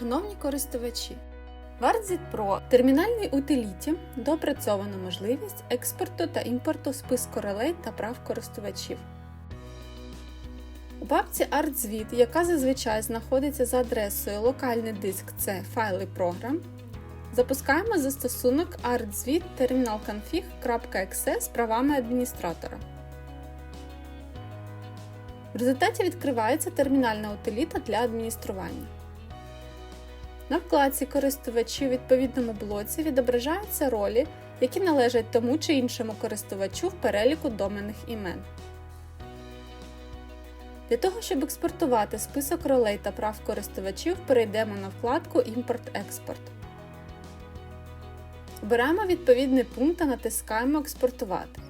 Шановні користувачі, Pro – термінальний утиліті доопрацьована можливість експорту та імпорту списку релей та прав користувачів. У папці ArtZvit, яка зазвичай знаходиться за адресою локальний диск C файли програм, запускаємо застосунок ArtZvit terminalconfig.exe з правами адміністратора. В результаті відкривається термінальна утиліта для адміністрування. На вкладці користувачі у відповідному блоці відображаються ролі, які належать тому чи іншому користувачу в переліку доменних імен. Для того, щоб експортувати список ролей та прав користувачів, перейдемо на вкладку Імпорт-Експорт. Обираємо відповідний пункт та натискаємо Експортувати.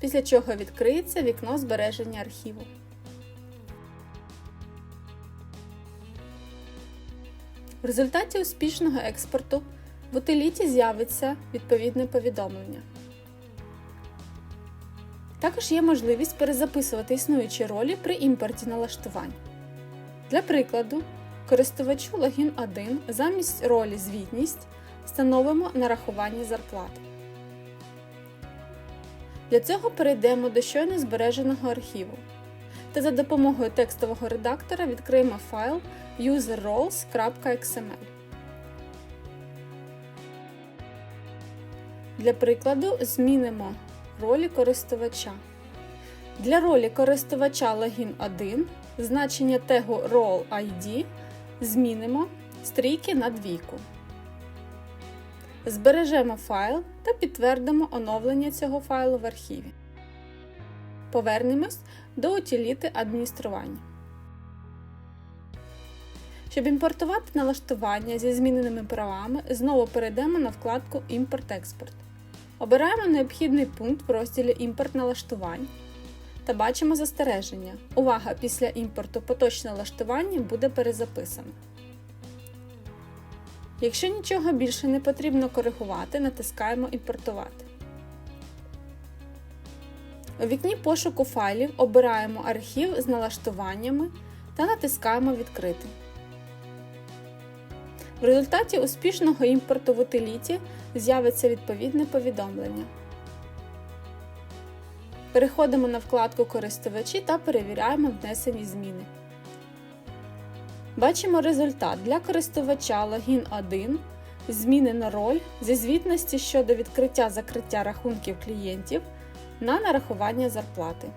Після чого відкриється вікно збереження архіву. В результаті успішного експорту в утиліті з'явиться відповідне повідомлення. Також є можливість перезаписувати існуючі ролі при імпорті налаштувань. Для прикладу, користувачу Login 1 замість ролі Звітність встановимо нарахування зарплати. Для цього перейдемо до щойно збереженого архіву та за допомогою текстового редактора відкриємо файл userroles.xml. Для прикладу змінимо ролі користувача. Для ролі користувача Login 1 значення тегу Role ID змінимо стрійки на двійку. Збережемо файл та підтвердимо оновлення цього файлу в архіві. Повернемось до утиліти адміністрування. Щоб імпортувати налаштування зі зміненими правами, знову перейдемо на вкладку Імпорт-Експорт. Обираємо необхідний пункт в розділі Імпорт налаштувань та бачимо застереження. Увага! Після імпорту поточне налаштування буде перезаписано. Якщо нічого більше не потрібно коригувати, натискаємо Імпортувати. У вікні пошуку файлів обираємо архів з налаштуваннями та натискаємо Відкрити. В результаті успішного імпорту в утиліті з'явиться відповідне повідомлення. Переходимо на вкладку Користувачі та перевіряємо внесені зміни. Бачимо результат для користувача Login 1 змінено роль зі звітності щодо відкриття закриття рахунків клієнтів на нарахування зарплати.